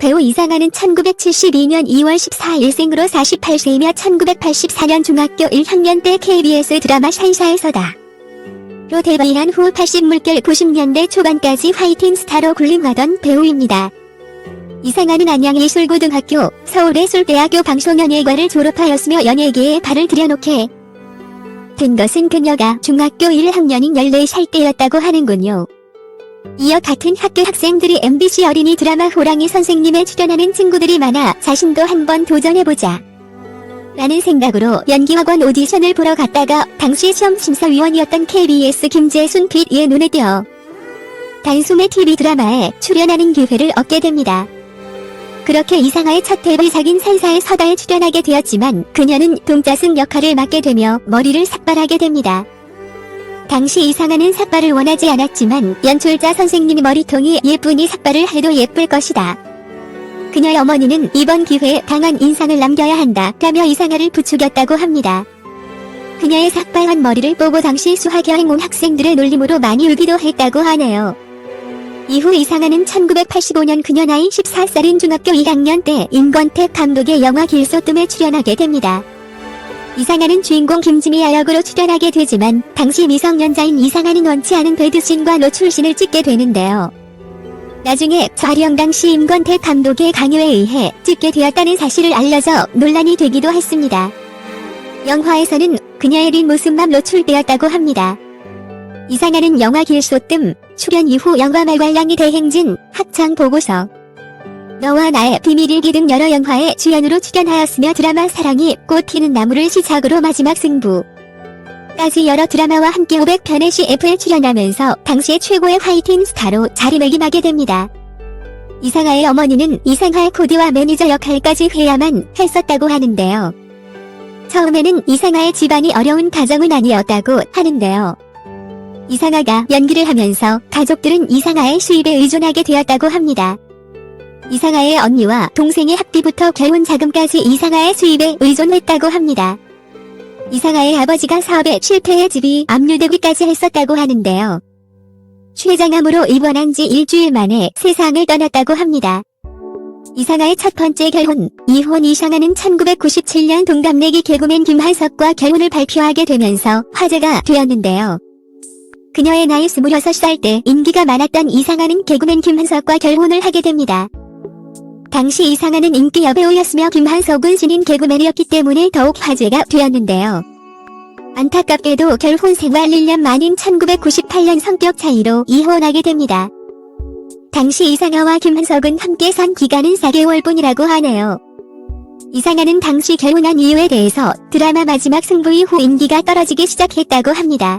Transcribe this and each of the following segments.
배우 이상하는 1972년 2월 14일 생으로 48세이며 1984년 중학교 1학년 때 KBS 드라마 샤이샤에서다. 로 데뷔한 후 80물결 90년대 초반까지 화이팅 스타로 군림하던 배우입니다. 이상하는 안양예술고등학교, 서울예술대학교 방송연예과를 졸업하였으며 연예계에 발을 들여놓게 된 것은 그녀가 중학교 1학년인 14살 때였다고 하는군요. 이어 같은 학교 학생들이 MBC 어린이 드라마 호랑이 선생님에 출연하는 친구들이 많아 자신도 한번 도전해보자. 라는 생각으로 연기학원 오디션을 보러 갔다가 당시 시험심사위원이었던 KBS 김재순 PD의 눈에 띄어 단숨에 TV 드라마에 출연하는 기회를 얻게 됩니다. 그렇게 이상하의 첫 데뷔작인 산사의 서다에 출연하게 되었지만 그녀는 동자승 역할을 맡게 되며 머리를 삭발하게 됩니다. 당시 이상하는 삭발을 원하지 않았지만 연출자 선생님이 머리통이 예쁘니 삭발을 해도 예쁠 것이다. 그녀의 어머니는 이번 기회에 강한 인상을 남겨야 한다 라며 이상하를 부추겼다고 합니다. 그녀의 삭발한 머리를 보고 당시 수학 여행 온 학생들의 놀림으로 많이 울기도 했다고 하네요. 이후 이상하는 1985년 그녀 나이 14살인 중학교 2학년 때 임권택 감독의 영화 길소뜸에 출연하게 됩니다. 이상하는 주인공 김지미아 역으로 출연하게 되지만 당시 미성년자인 이상하는 원치 않은 배드신과 노출신을 찍게 되는데요. 나중에 촬영 당시 임권택 감독의 강요에 의해 찍게 되었다는 사실을 알려져 논란이 되기도 했습니다. 영화에서는 그녀의 뒷모습만 노출되었다고 합니다. 이상하는 영화 길소뜸, 출연 이후 영화 말괄량이 대행진, 학창 보고서, 너와 나의 비밀일기 등 여러 영화에 주연으로 출연하였으며 드라마 사랑이 꽃 피는 나무를 시작으로 마지막 승부, 까지 여러 드라마와 함께 500편의 CF에 출연하면서 당시의 최고의 화이팅 스타로 자리매김하게 됩니다. 이상하의 어머니는 이상하의 코디와 매니저 역할까지 해야만 했었다고 하는데요. 처음에는 이상하의 집안이 어려운 가정은 아니었다고 하는데요. 이상하가 연기를 하면서 가족들은 이상하의 수입에 의존하게 되었다고 합니다. 이상하의 언니와 동생의 학비부터 결혼 자금까지 이상하의 수입에 의존했다고 합니다. 이상하의 아버지가 사업에 실패해 집이 압류되기까지 했었다고 하는데요. 췌장암으로 입원한 지 일주일 만에 세상을 떠났다고 합니다. 이상하의 첫 번째 결혼, 이혼 이상하는 1997년 동갑내기 개그맨 김한석과 결혼을 발표하게 되면서 화제가 되었는데요. 그녀의 나이 26살 때 인기가 많았던 이상하는 개그맨 김한석과 결혼을 하게 됩니다. 당시 이상하는 인기 여배우였으며 김한석은 신인 개그맨이었기 때문에 더욱 화제가 되었는데요. 안타깝게도 결혼 생활 1년 만인 1998년 성격 차이로 이혼하게 됩니다. 당시 이상하와 김한석은 함께 산 기간은 4개월뿐이라고 하네요. 이상하는 당시 결혼한 이유에 대해서 드라마 마지막 승부 이후 인기가 떨어지기 시작했다고 합니다.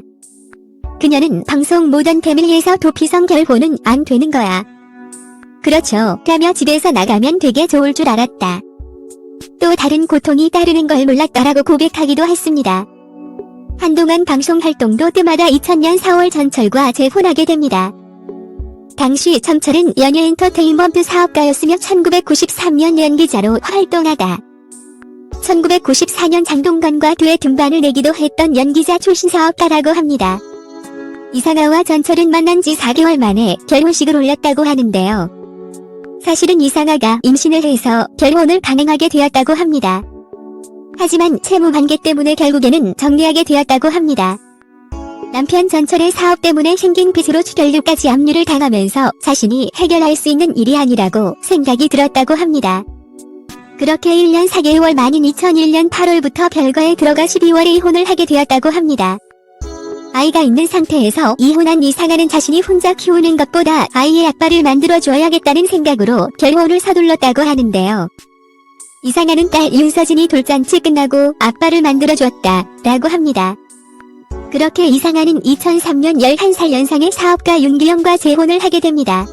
그녀는 방송 모던 패밀리에서 도피성 결혼은 안 되는 거야. 그렇죠. 라며 집에서 나가면 되게 좋을 줄 알았다. 또 다른 고통이 따르는 걸 몰랐다라고 고백하기도 했습니다. 한동안 방송 활동도 때마다 2000년 4월 전철과 재혼하게 됩니다. 당시 천철은 연예 엔터테인먼트 사업가였으며 1993년 연기자로 활동하다. 1994년 장동건과 두의 등반을 내기도 했던 연기자 출신 사업가라고 합니다. 이상아와 전철은 만난 지 4개월 만에 결혼식을 올렸다고 하는데요. 사실은 이상아가 임신을 해서 결혼을 강행하게 되었다고 합니다. 하지만 채무 관계 때문에 결국에는 정리하게 되었다고 합니다. 남편 전철의 사업 때문에 생긴 빚으로 출연료까지 압류를 당하면서 자신이 해결할 수 있는 일이 아니라고 생각이 들었다고 합니다. 그렇게 1년 4개월 만인 2001년 8월부터 별거에 들어가 12월에 이혼을 하게 되었다고 합니다. 아이가 있는 상태에서 이혼한 이상하는 자신이 혼자 키우는 것보다 아이의 아빠를 만들어줘야겠다는 생각으로 결혼을 서둘렀다고 하는데요. 이상하는 딸 윤서진이 돌잔치 끝나고 아빠를 만들어줬다 라고 합니다. 그렇게 이상하는 2003년 11살 연상의 사업가 윤기영과 재혼을 하게 됩니다.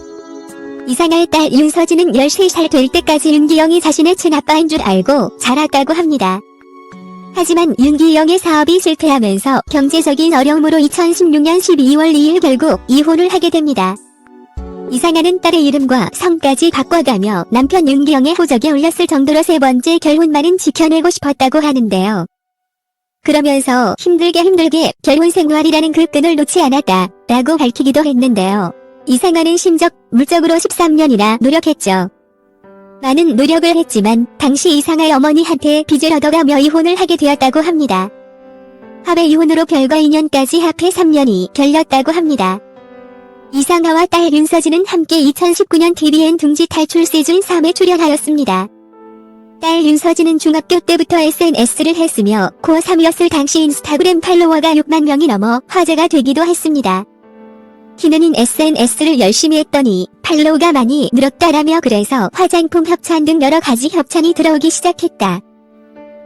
이상할 딸 윤서진은 13살 될 때까지 윤기영이 자신의 친아빠인 줄 알고 자랐다고 합니다. 하지만 윤기영의 사업이 실패하면서 경제적인 어려움으로 2016년 12월 2일 결국 이혼을 하게 됩니다. 이상하는 딸의 이름과 성까지 바꿔가며 남편 윤기영의 호적에 올렸을 정도로 세 번째 결혼만은 지켜내고 싶었다고 하는데요. 그러면서 힘들게 힘들게 결혼 생활이라는 그 끈을 놓지 않았다 라고 밝히기도 했는데요. 이상하는 심적, 물적으로 13년이나 노력했죠. 많은 노력을 했지만 당시 이상하의 어머니한테 빚을 얻어가며 이혼을 하게 되었다고 합니다. 합의 이혼으로 별거 2년까지 합해 3년이 결렸다고 합니다. 이상하와 딸 윤서진은 함께 2019년 TVN 둥지 탈출 시즌 3에 출연하였습니다. 딸 윤서진은 중학교 때부터 SNS를 했으며 고3이었을 당시 인스타그램 팔로워가 6만 명이 넘어 화제가 되기도 했습니다. 키는인 SNS를 열심히 했더니 팔로우가 많이 늘었다라며 그래서 화장품 협찬 등 여러 가지 협찬이 들어오기 시작했다.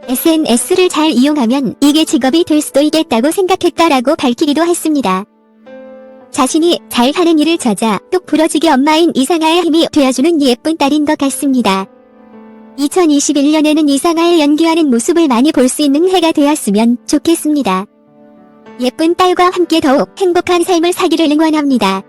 SNS를 잘 이용하면 이게 직업이 될 수도 있겠다고 생각했다라고 밝히기도 했습니다. 자신이 잘하는 일을 찾아 똑 부러지게 엄마인 이상아의 힘이 되어주는 예쁜 딸인 것 같습니다. 2021년에는 이상아의 연기하는 모습을 많이 볼 수 있는 해가 되었으면 좋겠습니다. 예쁜 딸과 함께 더욱 행복한 삶을 사기를 응원합니다.